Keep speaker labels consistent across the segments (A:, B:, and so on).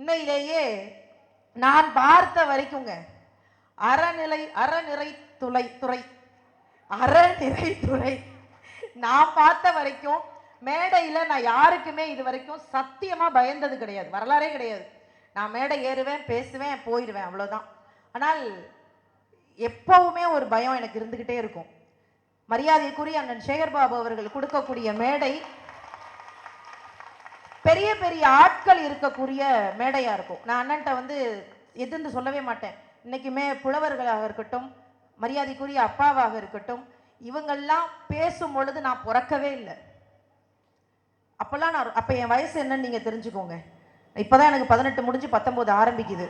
A: உண்மையிலேயே நான் பார்த்த வரைக்குங்க. அறநிலை அறநிறை துளை துறை. அறநிறை துறை. நான் பார்த்த வரைக்கும் மேடையில் நான் யாருக்குமே இது வரைக்கும் சத்தியமாக பயந்தது கிடையாது. வரலாறே கிடையாது. நான் மேடை ஏறுவேன் பேசுவேன் போயிடுவேன் அவ்வளோதான் ஆனால் எப்பவுமே ஒரு பயம் எனக்கு இருந்துக்கிட்டே இருக்கும். மரியாதைக்குரிய அண்ணன் சேகர்பாபு அவர்கள் கொடுக்கக்கூடிய மேடை பெரிய பெரிய ஆட்கள் இருக்கக்கூடிய மேடையாக இருக்கும். நான் அண்ணன்ட்ட வந்து எதிர்ந்து சொல்லவே மாட்டேன். இன்னைக்குமே புலவர்களாக இருக்கட்டும் மரியாதைக்குரிய அப்பாவாக இருக்கட்டும் இவங்கெல்லாம் பேசும் பொழுது நான் பிறக்கவே இல்லை. அப்போல்லாம் நான் அப்போ என் வயசு என்னன்னு நீங்கள் தெரிஞ்சுக்கோங்க. இப்பதான் எனக்கு பதினெட்டு முடிஞ்சு பத்தொம்போது ஆரம்பிக்குது.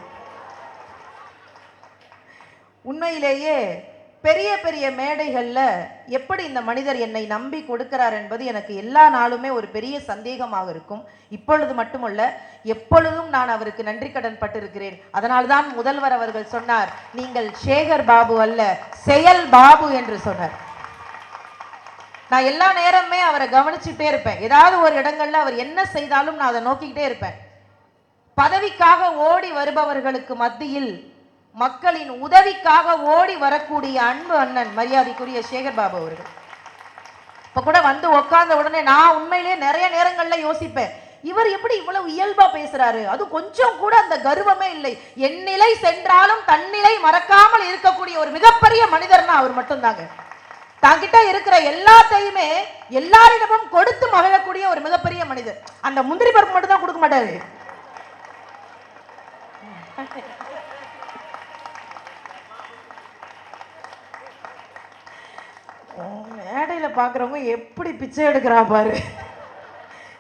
A: உண்மையிலேயே பெரிய பெரிய மேடைகளில் எப்படி இந்த மனிதர் என்னை நம்பி கொடுக்கிறார் என்பது எனக்கு எல்லா நாளுமே ஒரு பெரிய சந்தேகமாக இருக்கும். இப்பொழுது மட்டுமல்ல எப்பொழுதும் நான் அவருக்கு நன்றி கடன் பட்டிருக்கிறேன். அதனால்தான் முதல்வர் அவர்கள் சொன்னார் நீங்கள் சேகர் பாபு அல்ல செயல் பாபு என்று சொன்னார். நான் எல்லா நேரமே அவரை கவனிச்சுட்டே இருப்பேன். ஏதாவது ஒரு இடங்கள்ல அவர் என்ன செய்தாலும் நான் அதை நோக்கிக்கிட்டே இருப்பேன். பதவிக்காக ஓடி வருபவர்களுக்கு மத்தியில் மக்களின் உதவிக்காக ஓடி வரக்கூடிய அன்பு அண்ணன் மரியாதைக்குரிய சேகர் பாபு அவர்கள். இப்ப கூட வந்து உட்கார்ந்த உடனே நான் உண்மையிலேயே நிறைய நேரங்கள்ல யோசிப்பேன். இவர் எப்படி இவ்வளவு இயல்பா பேசுறாரு? அது கொஞ்சம் கூட அந்த கர்வமே இல்லை. என் நிலை சென்றாலும் தன்னிலை மறக்காமல் இருக்கக்கூடிய ஒரு மிகப்பெரிய மனிதர்னா அவர் மட்டும்தாங்க. தங்கிட்ட இருக்கிற எல்லாத்தையுமே எல்லாரிடமும் கொடுத்து மகிழக்கூடிய ஒரு மிகப்பெரிய மனிதர். அந்த முந்திரி பருப்பு மட்டும் தான் கொடுக்க மாட்டாரு. மேடையில எப்படி பிச்சை எடுக்கிறா பாரு.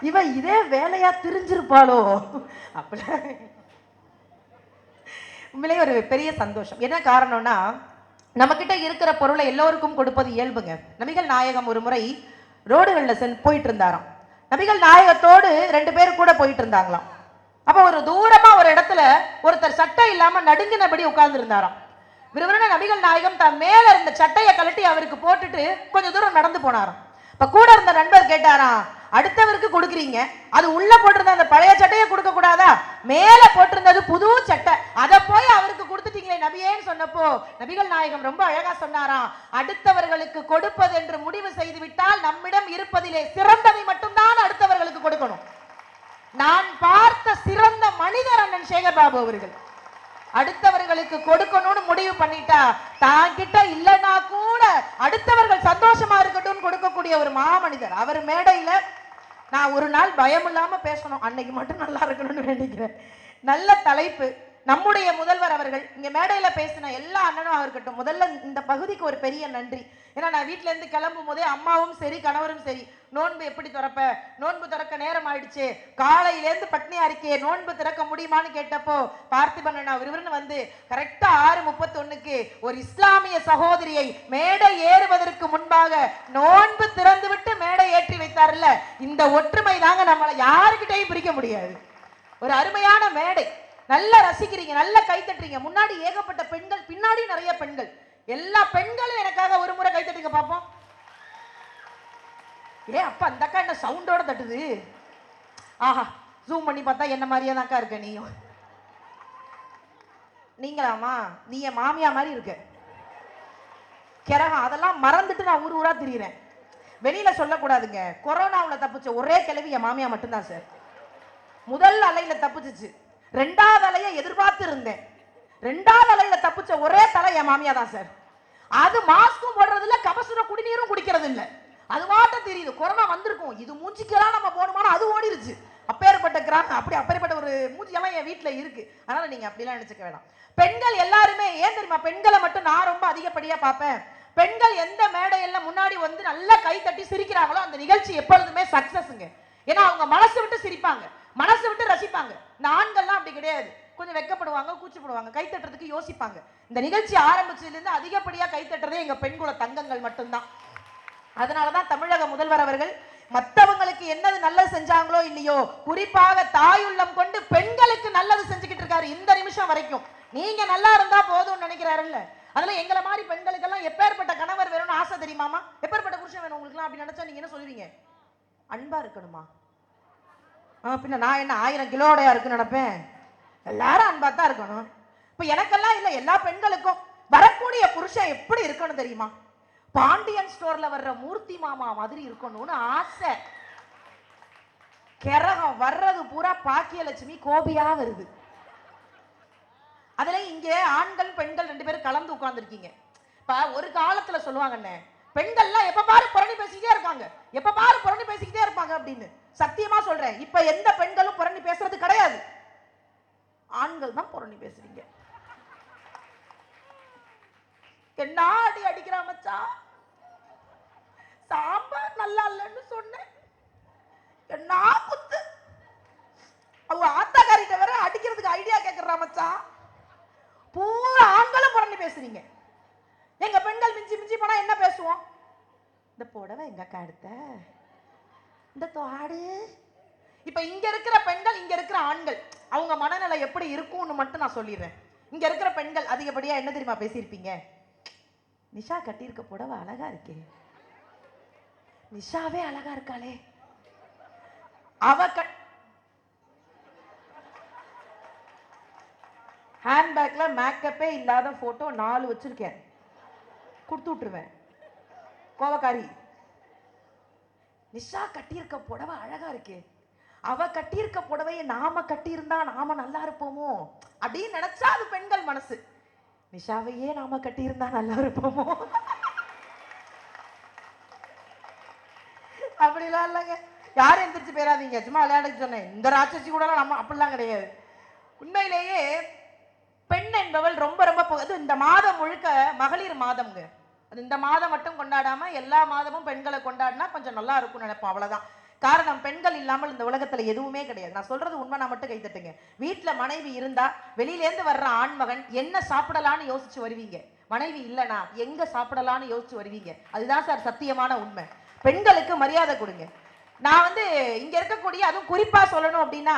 A: இவன் இதே வேலையாக திரிஞ்சிருப்பாளோ. அப்படி. உண்மையிலேயே ஒரு பெரிய சந்தோஷம். என்ன காரணம்னா நம்மக்கிட்ட இருக்கிற பொருளை எல்லோருக்கும் கொடுப்பது இயல்புங்க. நபிகள் நாயகம் ஒரு முறை ரோடுகளில் சென் போயிட்டு இருந்தாராம் நபிகள் நாயகத்தோடு ரெண்டு பேர் கூட போயிட்டு இருந்தாங்களாம் அப்போ ஒரு தூரமா ஒரு இடத்துல ஒருத்தர் சட்டை இல்லாம நடுங்கினபடி உட்கார்ந்து இருந்தாராம் விறுவிறுன நபிகள் நாயகம் தான் மேல இருந்த சட்டையை கழட்டி அவருக்கு போட்டுட்டு கொஞ்சம் தூரம் நடந்து போனாராம். இப்ப கூட இருந்த நண்பர் கேட்டாராம் அடுத்தவருக்கு கொடுக்குறீங்க. அது உள்ள போட்டிருந்த அந்த பழைய சட்டையை கொடுக்க கூடாதா? மேல போட்டிருந்தது புது சட்டை. அதை போய் அவருக்கு கொடுத்துட்டீங்களே நபியேன்னு சொன்னப்போ நபிகள் நாயகம் ரொம்ப அழகா சொன்னாராம் அடுத்தவர்களுக்கு கொடுப்பது என்று முடிவு செய்து விட்டால் நம்மிடம் இருப்பதிலே சிறந்ததை மட்டும்தான் அடுத்தவர்களுக்கு கொடுக்கணும். நான் பார்த்த சிறந்த மனிதர் அண்ணன் சேகர் பாபு அவர்கள். அடுத்தவர்களுக்கு கொடுக்கணும்னு முடிவு பண்ணிட்டா தான் கிட்ட இல்லைன்னா கூட அடுத்தவர்கள் சந்தோஷமா இருக்கட்டும் கொடுக்கக்கூடிய ஒரு மாமனிதர் அவர் மேடையில நான் ஒரு நாள் பயம் இல்லாம பேசணும். அன்னைக்கு மட்டும் நல்லா இருக்கணும்னு வேண்டிக்கிறேன். நல்ல தலைப்பு. நம்முடைய முதல்வர் அவர்கள் இங்க மேடையில பேசின எல்லா அண்ணனும் இருக்கட்டும் முதல்ல இந்த பகுதிக்கு ஒரு பெரிய நன்றி. ஏன்னா நான் வீட்டுல இருந்து கிளம்பும் போதே அம்மாவும் சரி கணவரும் சரி நோன்பு எப்படி திறப்ப? நோன்பு திறக்க நேரம் ஆயிடுச்சு. காலையில இருந்து பட்னியா நோன்பு திறக்க முடியுமான்னு கேட்டப்போ பார்த்திபன் அண்ணா விறுவிறுன்னு வந்து கரெக்டா ஆறு முப்பத்தொன்னுக்கு ஒரு இஸ்லாமிய சகோதரியை மேடை ஏறுவதற்கு முன்பாக நோன்பு திறந்து விட்டு மேடை ஏற்றி வைத்தார்ல இந்த ஒற்றுமை தாங்க நம்மளை யாருக்கிட்டையும் பிரிக்க முடியாது. ஒரு அருமையான மேடை. நல்லா ரசிக்கிறீங்க நல்லா கை தட்டுறீங்க. முன்னாடி ஏகப்பட்ட பெண்கள் பின்னாடி நிறைய பெண்கள். எல்லா பெண்களும் எனக்காக ஒரு முறை கை தட்டுங்க பாப்போம். ஏ அப்பா அந்த அக்கா என்ன சவுண்டோட தட்டுது? ஆஹா ஜூம் பண்ணி பார்த்தா என்ன மாதிரியே தான்க்கா இருக்க நீயும்? நீங்களாமா நீ என் மாமியா மாதிரி இருக்க. கிரகம் அதெல்லாம் மறந்துட்டு நான் ஊர் ஊரா திரியிறேன். வெளியில சொல்லக்கூடாதுங்க. கொரோனாவில் தப்பிச்ச ஒரே கிழவி என் மாமியா மட்டும்தான் சார். முதல் அலையில தப்பிச்சிச்சு. ரெண்டாவது அலையை எதிர்பார்த்து இருந்தேன் ரெண்டாவது அலையில தப்பிச்ச ஒரே தலை என் மாமியா தான் சார். அது மாஸ்க்கும் போடுறது இல்ல கபசுர குடிநீரும் குடிக்கிறது இல்ல. அது மாட்டம் தெரியுது. கொரோனா வந்திருக்கும். இது மூஞ்சிக்கெல்லாம் நம்ம போகணுமானா அது ஓடிருச்சு. அப்பேற்பட்ட கிராமம் அப்படி அப்பேற்பட்ட ஒரு மூஞ்சியெல்லாம் என் வீட்டில் இருக்கு. அதனால நீங்க அப்படிலாம் நினைச்சுக்க வேணாம். பெண்கள் எல்லாருமே ஏன் தெரியுமா? பெண்களை மட்டும் நான் ரொம்ப அதிகப்படியா பார்ப்பேன். பெண்கள் எந்த மேடையெல்லாம் முன்னாடி வந்து நல்லா கை தட்டி சிரிக்கிறாங்களோ அந்த நிகழ்ச்சி எப்பொழுதுமே சக்சஸ்ங்க ஏன்னா அவங்க மனசு விட்டு சிரிப்பாங்க. மனசு விட்டு ரசிப்பாங்க. இந்த ஆண்கள்லாம் அப்படி கிடையாது. கொஞ்சம் வெக்கப்படுவாங்க கூச்சப்படுவாங்க கை தட்டுறதுக்கு யோசிப்பாங்க. இந்த நிகழ்ச்சி ஆரம்பிச்சதுலேருந்து அதிகப்படியாக கைத்தட்டுறதே கை தட்டுறதே பெண்குல தங்கங்கள் மட்டும்தான். அதனாலதான் தமிழக முதல்வர் அவர்கள் மத்தவங்களுக்கு என்னது நல்லது செஞ்சாங்களோ இல்லையோ குறிப்பாக தாயுள்ளம் கொண்டு பெண்களுக்கு நல்லது செஞ்சுக்கிட்டு இருக்காரு இந்த நிமிஷம் வரைக்கும். நீங்க நல்லா இருந்தா போதும்னு நினைக்கிறாருல்ல. அதுல எங்களை மாதிரி பெண்களுக்கெல்லாம் எப்பேற்பட்ட கணவர் வேணும்னு ஆசை தெரியுமாமா எப்பேற்பட்ட புருஷன் வேணும் உங்களுக்குலாம்? அப்படி நினைச்சா நீங்க என்ன சொல்லுவீங்க? அன்பா இருக்கணுமா? பின்ன நான் என்ன ஆயிரம் கிலோடையா இருக்குன்னு நினைப்பேன்? எல்லாரும் அன்பா தான் இருக்கணும். இப்ப எனக்கெல்லாம் இல்லை எல்லா பெண்களுக்கும் வரக்கூடிய புருஷன் எப்படி இருக்கணும் தெரியுமா? பாண்டியன் ஸ்டோர்ல வர்ற மூர்த்தி மாமா மாதிரி இருக்கணும்னு ஆசை. கிரகம் வர்றது பூரா பாக்கியலட்சுமி கோபியா வருது. அதுல இங்க ஆண்கள் பெண்கள் ரெண்டு பேரும் கலந்து உட்கார்ந்துருக்கீங்க. இப்ப ஒரு காலத்துல சொல்லுவாங்கண்ணே பெண்கள்லாம் எப்ப பாரு புரணி பேசிக்கிட்டே இருக்காங்க. எப்ப பாரு புரணி பேசிக்கிட்டே இருப்பாங்க அப்படின்னு. சத்தியமா சொல்றேன். இப்ப எந்த பெண்களும் புரணி பேசுறது கிடையாது. ஆண்கள் தான் புரணி பேசுறீங்க. என்ன அடி அடிக்கிறா மச்சா. சாம்பார் நல்லா இல்லைன்னு சொன்னேன். என்ன குத்து. அவங்க ஆத்தாக்காரிட்ட வேற அடிக்கிறதுக்கு ஐடியா கேக்குறா மச்சான் பூரா ஆண்களும் புரணி பேசுறீங்க. எங்க பெண்கள் மிஞ்சி மிஞ்சி போனா என்ன பேசுவோம்? இந்த புடவை எங்க அக்கா எடுத்த? இந்த தாடு இப்ப இங்க இருக்கிற பெண்கள் இங்க இருக்கிற ஆண்கள் அவங்க மனநிலை எப்படி இருக்கும்னு மட்டும் நான் சொல்லிடுறேன். இங்க இருக்கிற பெண்கள் அதிகப்படியா என்ன தெரியுமா பேசியிருப்பீங்க? நிஷா கட்டியிருக்க புடவை அழகா இருக்கே. நிஷாவே அழகா இருக்காளே. அவ கட் ஹேண்ட்பேக்ல மேக்கப்பே இல்லாத போட்டோ நாலு வச்சிருக்கேன். கொடுத்து விட்டுருவேன். கோவக்காரி நிஷா கட்டியிருக்க புடவை அழகா இருக்கே. அவ கட்டியிருக்க புடவையை நாம கட்டியிருந்தா நாம நல்லா இருப்போமோ? அப்படின்னு நினைச்சா அது பெண்கள் மனசு. நிஷாவையே நாம கட்டியிருந்தா நல்லா இருப்போமோ? அப்படிலாம் இல்லைங்க. யாரும் எந்திரிச்சு போயிடாதீங்க சும்மா விளையாட சொன்னேன். இந்த ராட்சசி கூட நம்ம அப்படிலாம் கிடையாது. உண்மையிலேயே பெண் என்பவள் ரொம்ப ரொம்ப அது இந்த மாதம் முழுக்க மகளிர் மாதம்ங்க. அது இந்த மாதம் மட்டும் கொண்டாடாமல் எல்லா மாதமும் பெண்களை கொண்டாடினா கொஞ்சம் நல்லா இருக்கும்னு நினைப்போம் அவ்வளோதான் காரணம் பெண்கள் இல்லாமல் இந்த உலகத்துல எதுவுமே கிடையாது. நான் சொல்றது உண்மை நான் மட்டும் கைத்தட்டுங்க வீட்டுல மனைவி இருந்தா வெளியிலேருந்து வர்ற ஆண்மகன் என்ன சாப்பிடலான்னு யோசிச்சு வருவீங்க? மனைவி இல்லைனா எங்க சாப்பிடலான்னு யோசிச்சு வருவீங்க? அதுதான் சார் சத்தியமான உண்மை. பெண்களுக்கு மரியாதை கொடுங்க. நான் வந்து இங்க இருக்கக்கூடிய அதுவும் குறிப்பா சொல்லணும் அப்படின்னா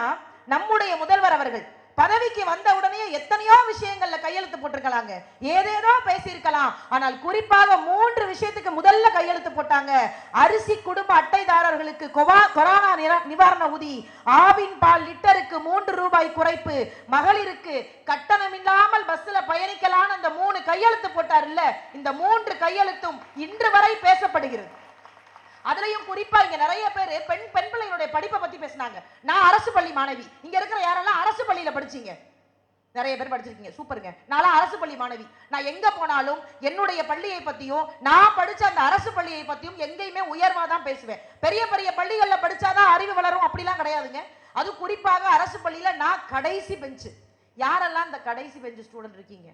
A: நம்முடைய முதல்வர் அவர்கள் பதவிக்கு வந்த உடனே எத்தனையோ விஷயங்கள்ல கையெழுத்து போட்டிருக்கலாங்க. ஏதேதோ பேசியிருக்கலாம். ஆனால் குறிப்பாக மூன்று விஷயத்துக்கு முதல்ல கையெழுத்து போட்டாங்க. அரிசி குடும்ப அட்டைதாரர்களுக்கு கொவா- கொரோனா நிவாரண ஊதி ஆவின் பால் லிட்டருக்கு மூன்று ரூபாய் குறைப்பு மகளிருக்கு கட்டணம் இல்லாமல் பஸ்ல பயணிக்கலாம்னு அந்த மூணு கையெழுத்து போட்டார்ல இந்த மூன்று கையெழுத்தும் இன்று வரை பேசப்படுகிறது. அதுலயும் குறிப்பா இங்க நிறைய பேர் பெண் பெண் பிள்ளைகளுடைய படிப்பை பத்தி பேசினாங்க. நான் அரசு பள்ளி மாணவி. இங்க இருக்கிற யாரெல்லாம் அரசு பள்ளியில படிச்சீங்க? நிறைய பேர் படிச்சிருக்கீங்க. சூப்பருங்க நான்லாம் அரசு பள்ளி மாணவி. நான் எங்க போனாலும் என்னுடைய பள்ளியை பத்தியும் நான் படிச்ச அந்த அரசு பள்ளியை பத்தியும் எங்கேயுமே உயர்வா தான் பேசுவேன். பெரிய பெரிய பள்ளிகள்ல படிச்சாதான் அறிவு வளரும். அப்படிலாம் கிடையாதுங்க. அது குறிப்பாக அரசு பள்ளியில நான் கடைசி பெஞ்சு யாரெல்லாம் இந்த கடைசி பெஞ்சு ஸ்டூடெண்ட் இருக்கீங்க?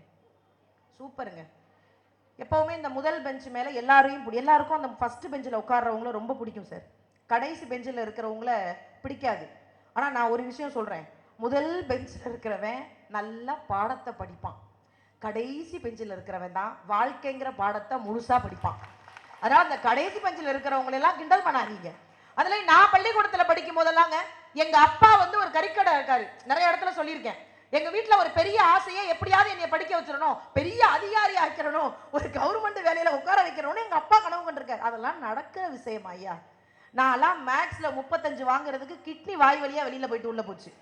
A: சூப்பருங்க எப்போவுமே இந்த முதல் பெஞ்ச் மேலே எல்லாரையும் பிடி- எல்லாருக்கும் அந்த ஃபஸ்ட்டு பெஞ்சில் உட்காடுறவங்கள ரொம்ப பிடிக்கும் சார் கடைசி பெஞ்சில் இருக்கிறவங்கள பிடிக்காது. ஆனால் நான் ஒரு விஷயம் சொல்கிறேன் முதல் பெஞ்சில் இருக்கிறவன் நல்லா பாடத்தை படிப்பான். கடைசி பெஞ்சில் இருக்கிறவன் தான் வாழ்க்கைங்கிற பாடத்தை முழுசாக படிப்பான். அதனால் அந்த கடைசி பெஞ்சில் இருக்கிறவங்களெல்லாம் கிண்டல் பண்ணாதீங்க. அதில் நான் பள்ளிக்கூடத்தில் படிக்கும் போதெல்லாங்க எங்கள் அப்பா வந்து ஒரு கறிக்கடை இருக்காரு நிறைய இடத்துல சொல்லியிருக்கேன். எங்க வீட்டுல ஒரு பெரிய ஆசையை எப்படியாவது என்னை படிக்க வச்சிடணும். பெரிய அதிகாரி ஆக்கிறணும் ஒரு கவர்மெண்ட் வேலையில உட்கார வைக்கணும்னு எங்க அப்பா கனவு கண்டிருக்காரு. அதெல்லாம் நடக்கிற விஷயம் ஐயா. நான்லாம் மேக்ஸ்ல முப்பத்தஞ்சு வாங்குறதுக்கு கிட்னி வாய் வழியா வெளியில போயிட்டு உள்ள போச்சு.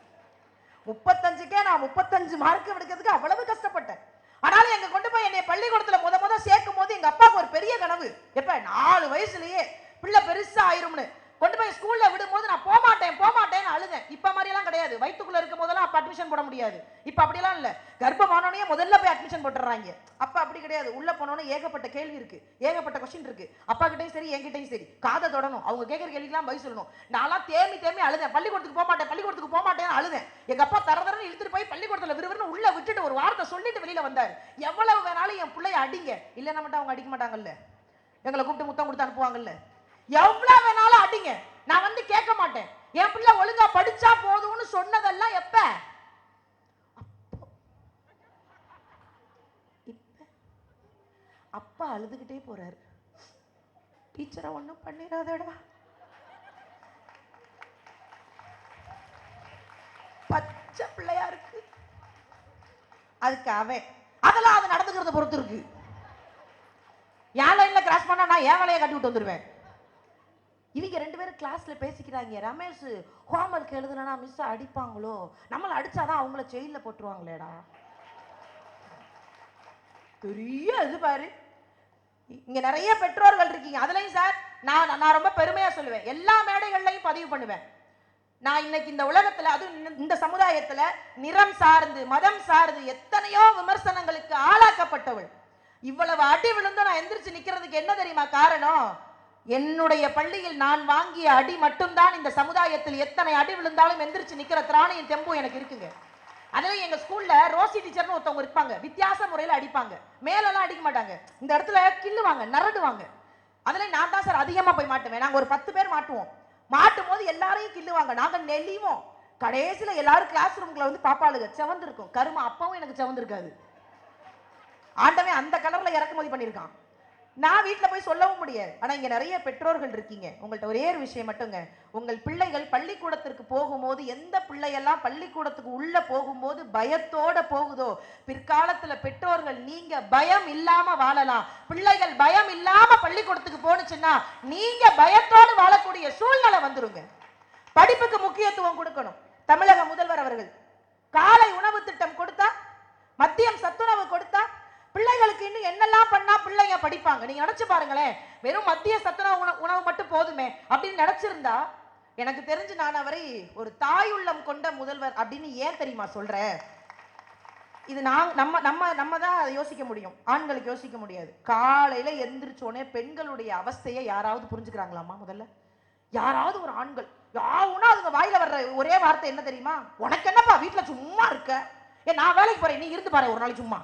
A: முப்பத்தஞ்சுக்கே நான் முப்பத்தஞ்சு மார்க் எடுக்கிறதுக்கு அவ்வளவு கஷ்டப்பட்டேன். ஆனாலும் எங்க கொண்டு போய் என்னை பள்ளிக்கூடத்துல முத முத சேர்க்கும் போது எங்க அப்பாவுக்கு ஒரு பெரிய கனவு. எப்ப? நாலு வயசுலயே. பிள்ளை பெருசா ஆயிரும்னு. கொண்டு போய் ஸ்கூல்ல விடும்போது நான் போக மாட்டேன் போக மாட்டேன்னு அழுதேன். இப்ப மாதிரி எல்லாம் கிடையாது. வயிற்றுக்குள்ள இருக்கும் போதெல்லாம் அப்ப அட்மிஷன் போட முடியாது. இப்ப அப்படிலாம் இல்ல. கர்ப்பமானோடனே முதல்ல போய் அட்மிஷன் போட்டுறாங்க அப்ப அப்படி கிடையாது. உள்ள போனோன்னு ஏகப்பட்ட கேள்வி இருக்கு. ஏகப்பட்ட கொஸ்டின் இருக்கு. அப்பா கிட்டயும் சரி என்கிட்டயும் சரி. காதை தொடணும். அவங்க கேட்கற கேள்விக்கெல்லாம் பதில் சொல்லணும். நான்லாம் தேமி தேமி அழுதேன். பள்ளிக்கூடத்துக்கு போக மாட்டேன் பள்ளிக்கூடத்துக்கு போக மாட்டேன்னு அழுதேன். எங்க அப்பா தர தரன்னு இழுத்துட்டு போய் பள்ளிக்கூடத்துல விறுவிறுன்னு உள்ள விட்டுட்டு ஒரு வார்த்தை சொல்லிட்டு வெளியில வந்தாரு. எவ்வளவு வேணாலும் என் பிள்ளைய அடிங்க. இல்லைன்னா மட்டும் அவங்க அடிக்க மாட்டாங்கல்ல. எங்களை கூப்பிட்டு முத்தம் கொடுத்து அனுப்புவாங்கல்ல. எவ்வளவு வேணாலும் அடிங்க. நான் வந்து கேட்க மாட்டேன். என் பிள்ளை ஒழுங்கா படிச்சா போதும்னு சொன்னதெல்லாம் எப்ப? அப்பா. அழுதுகிட்டே போறாரு. டீச்சரை ஒன்றும் பண்ணிடாதடா. பச்சை பிள்ளையா இருக்கு. அதுக்கு அவன். அதெல்லாம் அது நடந்துக்கிறத பொறுத்து இருக்கு. என் லைன்ல கிராஸ் பண்ணா நான் என் வேலையை கட்டி விட்டு வந்துருவேன்? இவங்க ரெண்டு பேரும் கிளாஸில் பேசிக்கிறாங்க. ரமேஷ் ஹோம்ஒர்க் எழுதுனா மிஸ் அடிப்பாங்களோ? நம்மளை அடித்தாதான் அவங்கள ஜெயில போட்டுருவாங்களேடா. பெரிய இது பாரு. இங்கே நிறைய பெற்றோர்கள் இருக்கீங்க. அதுலேயும் சார் நான் நான் ரொம்ப பெருமையாக சொல்லுவேன். எல்லா மேடைகள்லையும் பதிவு பண்ணுவேன். நான் இன்னைக்கு இந்த உலகத்துல அதுவும் இந்த- இந்த சமுதாயத்துல நிறம் சார்ந்து மதம் சார்ந்து எத்தனையோ விமர்சனங்களுக்கு ஆளாக்கப்பட்டவள். இவ்வளவு அடி விழுந்து நான் எந்திரிச்சு நிக்கிறதுக்கு என்ன தெரியுமா காரணம்? என்னுடைய பள்ளியில் நான் வாங்கிய அடி மட்டும்தான் இந்த சமுதாயத்தில் எத்தனை அடி விழுந்தாலும் எந்திரிச்சு நிக்கிற திராணியின் தெம்பும் எனக்கு இருக்குங்க. அதுலயும் எங்க ஸ்கூல்ல ரோசி டீச்சர்னு ஒருத்தவங்க இருப்பாங்க. வித்தியாச முறையில அடிப்பாங்க. மேலெல்லாம் அடிக்க மாட்டாங்க. இந்த இடத்துல கிள்ளுவாங்க நரடுவாங்க. அதுல நான் தான் சார் அதிகமா போய் மாட்டுவேன். நாங்க ஒரு பத்து பேர் மாட்டுவோம். மாட்டும் போது எல்லாரையும் கிள்ளுவாங்க நாங்க நெல்லிவோம் கடைசியில எல்லாரும் கிளாஸ் ரூம்குள்ள வந்து பாப்பாளுங்க. செவந்திருக்கும். கருமா அப்பவும் எனக்கு செவந்திருக்காது. ஆண்டவன் அந்த கலர்ல இறக்குமதி பண்ணியிருக்கான். நான் வீட்டில் போய் சொல்லவும் முடியாது. ஆனால் இங்கே நிறைய பெற்றோர்கள் இருக்கீங்க. உங்கள்கிட்ட ஒரே ஒரு விஷயம் மட்டுங்க. உங்கள் பிள்ளைகள் பள்ளிக்கூடத்திற்கு போகும்போது எந்த பிள்ளையெல்லாம் பள்ளிக்கூடத்துக்கு உள்ளே போகும்போது பயத்தோட போகுதோ பிற்காலத்தில் பெற்றோர்கள் நீங்கள் பயம் இல்லாமல் வாழலாம். பிள்ளைகள் பயம் இல்லாமல் பள்ளிக்கூடத்துக்கு போனுச்சுன்னா நீங்கள் பயத்தோடு வாழக்கூடிய சூழ்நிலை வந்துருங்க. படிப்புக்கு முக்கியத்துவம் கொடுக்கணும். தமிழக முதல்வர் அவர்கள் காலை உணவு திட்டம் கொடுத்தா மதியம் சத்துணவு கொடுத்தா பிள்ளைகளுக்கு இன்னும் என்னெல்லாம் பண்ணா பிள்ளைங்க படிப்பாங்க? நீங்க நினைச்சு பாருங்களேன். வெறும் மத்திய சத்துணவு உணவு உணவு மட்டும் போதுமே அப்படின்னு நினைச்சிருந்தா எனக்கு தெரிஞ்சு நான் அவரை ஒரு தாயுள்ளம் கொண்ட முதல்வர் அப்படின்னு ஏன் தெரியுமா சொல்றேன்? இது நான் நம்ம நம்ம நம்ம தான் அதை யோசிக்க முடியும். ஆண்களுக்கு யோசிக்க முடியாது. காலையில எந்திரிச்சோடனே பெண்களுடைய அவஸ்தையை யாராவது புரிஞ்சுக்கிறாங்களாமா முதல்ல? யாராவது ஒரு ஆண்கள். யாவுனா அதுங்க வாயில வர்ற ஒரே வார்த்தை என்ன தெரியுமா? உனக்கு என்னப்பா? வீட்டுல சும்மா இருக்க. ஏ நான் வேலைக்கு போறேன். நீ இருந்து பாரு. ஒரு நாளைக்கு சும்மா.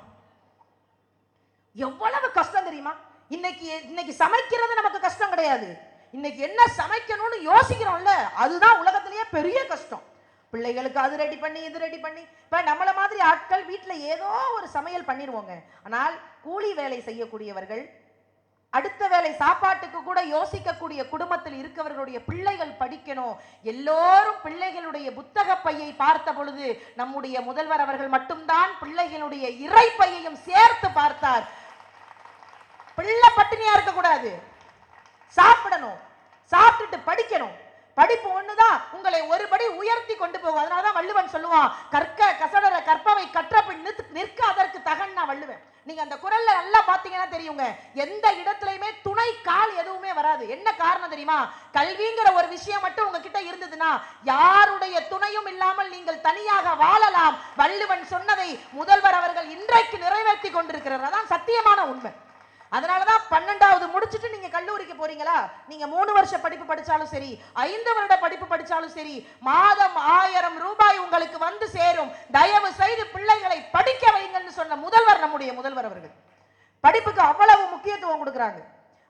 A: எவ்வளவு கஷ்டம் தெரியுமா? இன்னைக்கு இன்னைக்கு சமைக்கிறது நமக்கு கஷ்டம் கிடையாது. இன்னைக்கு என்ன சமைக்கணும்னு யோசிக்கிறோம்ல அதுதான் உலகத்திலேயே பெரிய கஷ்டம். பிள்ளைகளுக்கு அது ரெடி பண்ணி இது ரெடி பண்ணி. இப்ப நம்மள மாதிரி ஆட்கள் வீட்டில் ஏதோ ஒரு சமையல் பண்ணிடுவோங்க. ஆனால் கூலி வேலை செய்யக்கூடியவர்கள் அடுத்த வேளை சாப்பாட்டுக்கு கூட யோசிக்கக்கூடிய குடும்பத்தில் இருக்கவர்களுடைய பிள்ளைகள் படிக்கணும். எல்லோரும் பிள்ளைகளுடைய புத்தக பையை பார்த்த பொழுது நம்முடைய முதல்வர் அவர்கள் மட்டும்தான் பிள்ளைகளுடைய இறை பையையும் சேர்த்து பார்த்தார். பிள்ளை பட்டினியா இருக்க கூடாது. சாப்பிடணும். சாப்பிட்டுட்டு படிக்கணும். படிப்பு ஒண்ணுதான். உங்களை ஒருபடி உயர்த்தி கொண்டு போகும். அதனாலதான் வள்ளுவன் சொல்லுவான் கற்க கசடர கற்பவை கற்ற பின் நிற்க- அதற்கு தகன் நான் வள்ளுவேன். நீங்க அந்த குரல்ல நல்லா பாத்தீங்கன்னா தெரியுங்க. எந்த இடத்துலயுமே துணை கால் எதுவுமே வராது. என்ன காரணம் தெரியுமா? கல்விங்கிற ஒரு விஷயம் மட்டும் உங்ககிட்ட இருந்ததுன்னா யாருடைய துணையும் இல்லாமல் நீங்கள் தனியாக வாழலாம். வள்ளுவன் சொன்னதை முதல்வர் அவர்கள் இன்றைக்கு நிறைவேற்றி கொண்டிருக்கிறார். அதான் சத்தியமான உண்மை. அதனாலதான் பன்னெண்டாவது முடிச்சுட்டு நீங்க கல்லூரிக்கு போறீங்களா? நீங்க மூணு வருஷ படிப்பு படிச்சாலும் சரி ஐந்து வருட படிப்பு படிச்சாலும் சரி மாதம் ஆயிரம் ரூபாய் உங்களுக்கு வந்து சேரும். தயவு செய்து பிள்ளைகளை படிக்க வைங்கன்னு சொன்ன முதல்வர் நம்முடைய முதல்வர் அவர்கள். படிப்புக்கு அவ்வளவு முக்கியத்துவம் கொடுக்குறாங்க.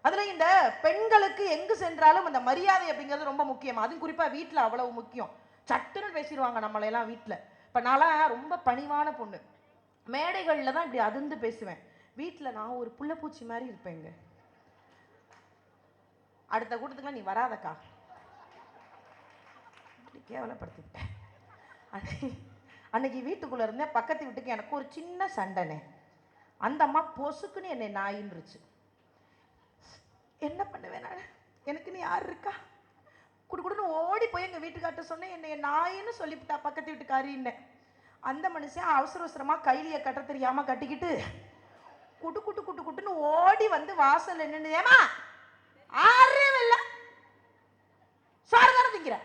A: அதில் இந்த பெண்களுக்கு எங்கு சென்றாலும் அந்த மரியாதை அப்படிங்கிறது ரொம்ப முக்கியம். அதுவும் குறிப்பாக வீட்டில் அவ்வளவு முக்கியம். சட்டுன்னு பேசிடுவாங்க நம்மளையெல்லாம் வீட்டில் இப்போ நான்லாம் ரொம்ப பணிவான பொண்ணு. மேடைகளில் தான் இப்படி அதிர்ந்து பேசுவேன். வீட்டில் நான் ஒரு புள்ளப்பூச்சி மாதிரி இருப்பேங்க. அடுத்த கூட்டத்துக்குலாம் நீ வராதக்கா. இப்படி கேவலப்படுத்திவிட்டேன் அன்னைக்கு வீட்டுக்குள்ளே இருந்தேன் பக்கத்து வீட்டுக்கு எனக்கு ஒரு சின்ன சண்டைனே. அந்த அம்மா பொசுக்குன்னு என்னை நாயின்றுச்சு. என்ன பண்ணுவேன் நான்? எனக்கு நீ யார் இருக்கா? குடுக்குடுன்னு ஓடி போய் எங்கள் வீட்டுக்கார்ட்ட சொன்னேன் என்னை நாயின்னு சொல்லிவிட்டா பக்கத்து வீட்டுக்காரின்னு. அந்த மனுஷன் அவசர அவசரமாக கைலியை கட்ட தெரியாமல் கட்டிக்கிட்டு குட்டு குட்டு குட்டு குட்டுன்னு ஓடி வந்து வாசல் நின்று ஏமா ஆறே இல்ல சோறு தானே திங்கிற?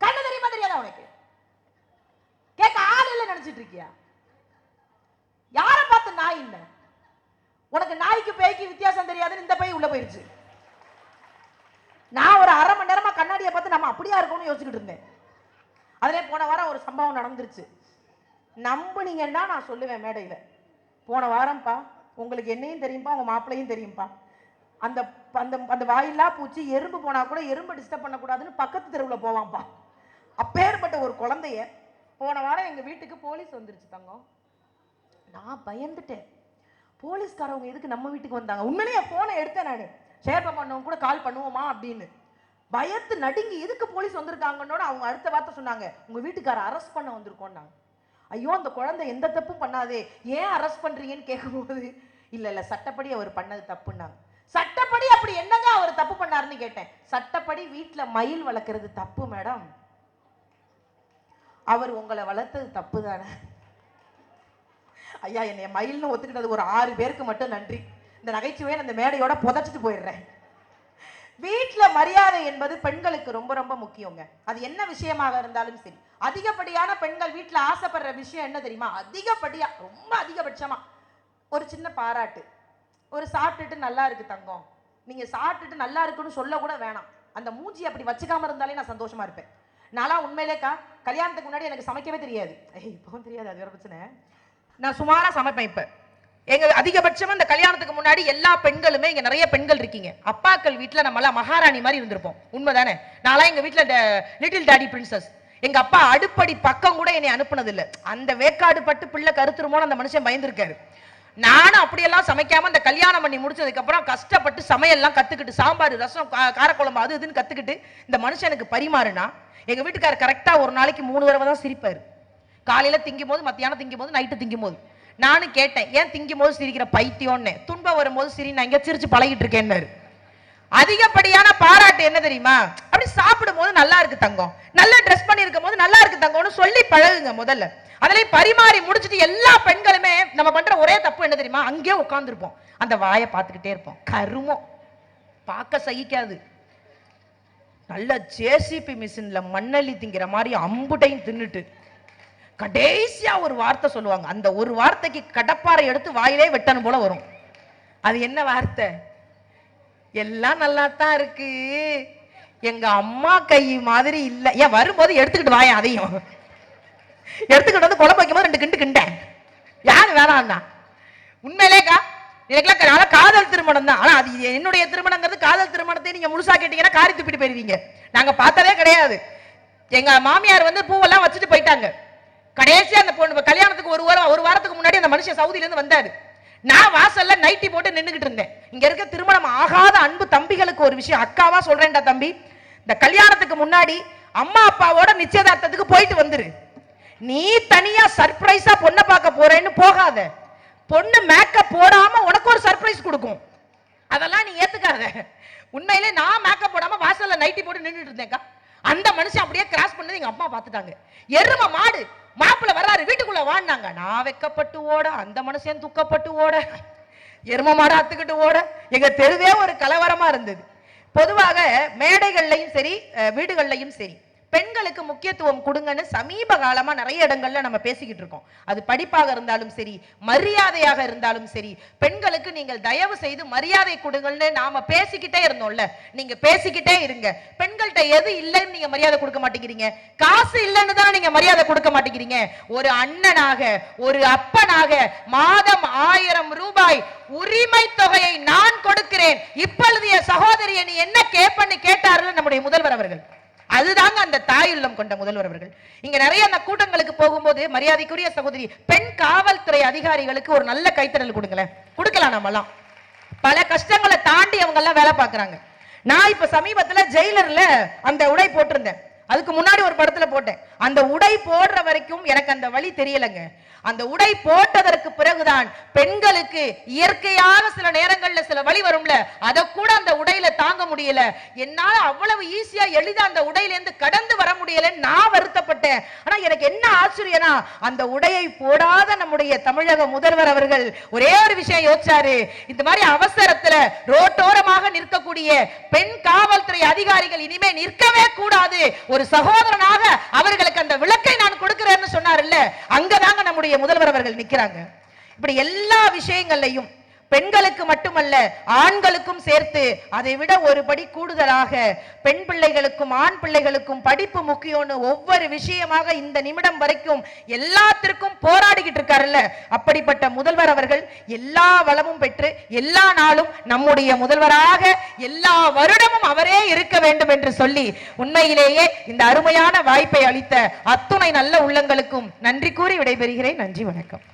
A: கண்ணு தெரியுமா தெரியாதா உனக்கு? கேட்க ஆள் இல்லை நினைச்சிட்டு இருக்கியா? யாரை பார்த்து நாய் இல்லை உனக்கு நாய்க்கு பேய்க்கு வித்தியாசம் தெரியாதுன்னு இந்த பை உள்ள போயிருச்சு. நான் ஒரு அரை மணி நேரமா கண்ணாடியை பார்த்து நம்ம அப்படியா இருக்கணும்னு யோசிச்சுட்டு இருந்தேன். அதிலே போன வாரம் ஒரு சம்பவம் நடந்துருச்சு. நம்புனீங்கன்னா நான் சொல்லுவேன் மேடையில். போன வாரம்ப்பா உங்களுக்கு என்னையும் தெரியும்ப்பா உங்கள் மாப்பிள்ளையும் தெரியும்ப்பா அந்த அந்த அந்த வாயில்லா பூச்சி எறும்பு போனால் கூட எறும்பு டிஸ்டர்ப் பண்ணக்கூடாதுன்னு பக்கத்து தெருவில் போவான்ப்பா. அப்பேற்பட்ட ஒரு குழந்தைய போன வாரம் எங்கள் வீட்டுக்கு போலீஸ் வந்துருச்சு தங்கம். நான் பயந்துட்டேன். போலீஸ்காரவங்க எதுக்கு நம்ம வீட்டுக்கு வந்தாங்க? உண்மையிலேயே ஃபோனை எடுத்தேன் நான். ஷேர் பண்ணவங்க கூட கால் பண்ணுவோமா அப்படின்னு. பயத்து நடுங்கி எதுக்கு போலீஸ் வந்திருக்காங்கன்னோட அவங்க அடுத்த வார்த்தை சொன்னாங்க. உங்கள் வீட்டுக்கார அரெஸ்ட் பண்ண வந்திருக்கோம்னாங்க. ஐயோ அந்த குழந்தை எந்த தப்பும் பண்ணாதே ஏன் அரெஸ்ட் பண்றீங்கன்னு கேட்கும்போது இல்ல இல்ல சட்டப்படி அவர் பண்ணது தப்புன்னாங்க. சட்டப்படி அப்படி என்னங்க அவர் தப்பு பண்ணாருன்னு கேட்டேன். சட்டப்படி வீட்டில் மயில் வளர்க்கறது தப்பு மேடம். அவர் உங்களை வளர்த்தது தப்பு தானே ஐயா என்னை மயில்னு ஒத்துக்கிட்டது ஒரு ஆறு பேருக்கு மட்டும் நன்றி. இந்த நகைச்சுவையை நான் இந்த மேடையோட புதைச்சிட்டு போயிடுறேன். வீட்டில் மரியாதை என்பது பெண்களுக்கு ரொம்ப ரொம்ப முக்கியங்க. அது என்ன விஷயமாக இருந்தாலும் சரி அதிகப்படியான பெண்கள் வீட்டில் ஆசைப்படுற விஷயம் என்ன தெரியுமா? அதிகப்படியா ரொம்ப அதிகபட்சமா. ஒரு சின்ன பாராட்டு. ஒரு சாப்பிட்டுட்டு நல்லா இருக்கு தங்கம். நீங்க சாப்பிட்டுட்டு நல்லா இருக்குன்னு சொல்ல கூட வேணாம். அந்த மூஞ்சி அப்படி வச்சுக்காம இருந்தாலே நான் சந்தோஷமா இருப்பேன். நான்லாம் உண்மையிலேக்கா கல்யாணத்துக்கு முன்னாடி எனக்கு சமைக்கவே தெரியாது. ஏய், இப்பவும் தெரியாது அது வேற பிரச்சனை. நான் சுமாரா சமைப்பேன் இப்ப. எங்க அதிகபட்சமா இந்த கல்யாணத்துக்கு முன்னாடி எல்லா பெண்களுமே இங்க நிறைய பெண்கள் இருக்கீங்க. அப்பாக்கள் வீட்டில் நம்மளாம் மகாராணி மாதிரி இருந்திருப்போம். உண்மைதானே? நான்லாம் எங்க வீட்ல லிட்டில் டாடி பிரின்சஸ் எங்க அப்பா அடுப்படி பக்கம் கூட என்னை அனுப்புனது இல்லை அந்த வேக்காடு பட்டு பிள்ளை கருத்துருமோன்னு அந்த மனுஷன் பயந்துருக்காரு. நானும் அப்படியெல்லாம் சமைக்காம இந்த கல்யாணம் பண்ணி முடிச்சதுக்கு அப்புறம் கஷ்டப்பட்டு சமையல்லாம் கத்துக்கிட்டு சாம்பார் ரசம் காரக்குழம்பு அது இதுன்னு கத்துக்கிட்டு இந்த மனுஷனுக்கு பரிமாறுனா எங்க வீட்டுக்கார கரெக்டா ஒரு நாளைக்கு மூணு தடவை தான் சிரிப்பாரு. காலையில திங்கும் போது மத்தியானம் திங்கும் போது நைட்டு திங்கும் போது நானும் கேட்டேன் ஏன் திங்கும் போது சிரிக்கிற பைத்தியம்னு? துன்பம் வரும்போது சிரி நான் இங்க சிரிச்சு பழகிட்டு இருக்கேன்னாரு. அதிகப்படியான பாராட்டு என்ன தெரியுமா? அப்படி சாப்பிடும் போது நல்லா இருக்கு தங்கம். நல்லா ட்ரெஸ் பண்ணிருக்கும் போது நல்லா இருக்கு தங்கம்னு சொல்லி பழகுங்க முதல்ல. அதுலயும் பரிமாறி முடிச்சிட்டு எல்லா பெண்களுமே நம்ம பண்ற ஒரே தப்பு என்ன தெரியுமா? அங்கேயே உட்காந்துருப்போம் அந்த வாயை பார்த்துக்கிட்டே இருப்போம். கருமம். பார்க்க சகிக்காது. நல்ல ஜேசிபி மிஷின்ல மண்ணள்ளி திங்கிற மாதிரி அம்புட்டையும் தின்னுட்டு கடைசியா ஒரு வார்த்தை சொல்லுவாங்க. அந்த ஒரு வார்த்தைக்கு கடப்பாரை எடுத்து வாயிலே வெட்டணும் போல வரும். அது என்ன வார்த்தை? எல்லாம் நல்லா தான் இருக்கு. எங்க அம்மா கை மாதிரி இல்ல. ஏன் வரும்போது எடுத்துக்கிட்டு வாயன் அதையும். எடுத்துக்கிட்டு வந்து குழம்பு வைக்கும் போது ரெண்டு கிண்டு கிண்டேன் யாரு வேணாம்னா உண்மையிலேக்கா எனக்குலாம் காதல் திருமணம் தான். ஆனா அது என்னுடைய திருமணங்கிறது காதல் திருமணத்தை நீங்க முழுசா கேட்டீங்கன்னா காரி துப்பிட்டு போயிருவீங்க. நாங்க பார்த்ததே கிடையாது. எங்க மாமியார் வந்து பூவெல்லாம் வச்சுட்டு போயிட்டாங்க. கடைசியா அந்த பொண்ணு கல்யாணத்துக்கு ஒரு வாரம் ஒரு வாரத்துக்கு முன்னாடி அந்த மனுஷன் சவுதியில இருந்து வந்தாரு. நான் வாசல்ல நைட்டி போட்டு நின்றுகிட்டு இருந்தேன். இங்க இருக்க திருமணம் ஆகாத அன்பு தம்பிகளுக்கு ஒரு விஷயம். அக்காவா சொல்றேன்டா தம்பி. இந்த கல்யாணத்துக்கு முன்னாடி அம்மா அப்பாவோட நிச்சயதார்த்தத்துக்கு போயிட்டு வந்துரு. நீ தனியா சர்ப்ரைஸா பொண்ணை பார்க்க போறேன்னு போகாத. பொண்ணு மேக்கப் போடாம உனக்கு ஒரு சர்ப்ரைஸ் கொடுக்கும். அதெல்லாம் நீ ஏத்துக்காத. உண்மையிலே நான் மேக்கப் போடாம வாசல்ல நைட்டி போட்டு நின்றுட்டு இருந்தேன்க்கா. அந்த மனுஷன் அப்படியே கிராஸ் பண்ணது எங்க அம்மா பார்த்துட்டாங்க. எரும மாடு மாப்பிள்ள வர்றாரு வீட்டுக்குள்ள வாடினாங்க நான் வெக்கப்பட்டு ஓட அந்த மனுஷன் துக்கப்பட்டு ஓட எரும மாடை அத்துக்கிட்டு ஓட எங்க தெருவே ஒரு கலவரமா இருந்தது. பொதுவாக மேடைகள்லையும் சரி வீடுகள்லையும் சரி பெண்களுக்கு முக்கியத்துவம் கொடுங்கன்னு சமீப காலமா நிறைய இடங்கள்ல நம்ம பேசிக்கிட்டு இருக்கோம். அது படிப்பாக இருந்தாலும் சரி மரியாதையாக இருந்தாலும் சரி பெண்களுக்கு நீங்கள் தயவு செய்து மரியாதை கொடுங்கள்னு நாம பேசிக்கிட்டே இருந்தோம்ல. நீங்க பேசிக்கிட்டே இருங்க. பெண்கள்கிட்ட எது இல்லைன்னு நீங்க மரியாதை கொடுக்க மாட்டேங்கிறீங்க. காசு இல்லைன்னு தான் நீங்க மரியாதை கொடுக்க மாட்டேங்கிறீங்க. ஒரு அண்ணனாக ஒரு அப்பனாக மாதம் ஆயிரம் ரூபாய் உரிமை தொகையை நான் கொடுக்கிறேன். இப்பொழுதைய சகோதரி சகோதரியை நீ என்ன கேப்பன்னு கேட்டார்கள் நம்முடைய முதல்வர் அவர்கள். அதுதாங்க அந்த தாயுள்ளம் கொண்ட முதல்வர் அவர்கள். இங்க நிறைய அந்த கூட்டங்களுக்கு போகும்போது மரியாதைக்குரிய சகோதரி பெண் காவல்துறை அதிகாரிகளுக்கு ஒரு நல்ல கைத்தறல் கொடுங்களேன். கொடுக்கலாம் நம்மலாம் பல கஷ்டங்களை தாண்டி அவங்க எல்லாம் வேலை பார்க்கறாங்க. நான் இப்ப சமீபத்துல ஜெயிலர்ல அந்த உடை போட்டிருந்தேன். அதுக்கு முன்னாடி ஒரு படத்துல போட்டேன். அந்த உடை போடுற வரைக்கும் எனக்கு அந்த வழி தெரியலங்க. அந்த உடை போட்டதற்கு பிறகுதான் பெண்களுக்கு இயற்கையாக சில நேரங்கள்ல சில வழி வரும்ல. அத கூட அந்த உடையில தாங்க முடியல. என்னால அவ்வளவு ஈஸியா எளிதா அந்த உடையில இருந்து கடந்து வர முடியலன்னு நான் வருத்தப்பட்டேன். ஆனா எனக்கு என்ன ஆச்சரியனா அந்த உடையை போடாத நம்முடைய தமிழக முதல்வர் அவர்கள் ஒரே ஒரு விஷயம் யோசிச்சாரு. இந்த மாதிரி அவசரத்துல ரோட்டோரமாக நிற்கக்கூடிய பெண் காவல்துறை அதிகாரிகள் இனிமே நிற்கவே கூடாது. ஒரு சகோதரனாக அவர்களுக்கு அந்த விளக்கை நான் கொடுக்கிறேன்னு இல்ல அங்கதாங்க நம்முடைய முதல்வர் அவர்கள் நிக்கிறாங்க. இப்படி எல்லா விஷயங்கள்லையும் பெண்களுக்கு மட்டுமல்ல ஆண்களுக்கும் சேர்த்து அதை விட ஒரு படி கூடுதலாக பெண் பிள்ளைகளுக்கும் ஆண் பிள்ளைகளுக்கும் படிப்பு முக்கியம்னு ஒவ்வொரு விஷயமாக இந்த நிமிடம் வரைக்கும் எல்லாத்திற்கும் போராடிக்கிட்டு இருக்காருல்ல. அப்படிப்பட்ட முதல்வர் அவர்கள் எல்லா வளமும் பெற்று எல்லா நாளும் நம்முடைய முதல்வராக எல்லா வருடமும் அவரே இருக்க வேண்டும் என்று சொல்லி உண்மையிலேயே இந்த அருமையான வாய்ப்பை அளித்த அத்துணை நல்ல உள்ளங்களுக்கும் நன்றி கூறி விடைபெறுகிறேன். நன்றி வணக்கம்.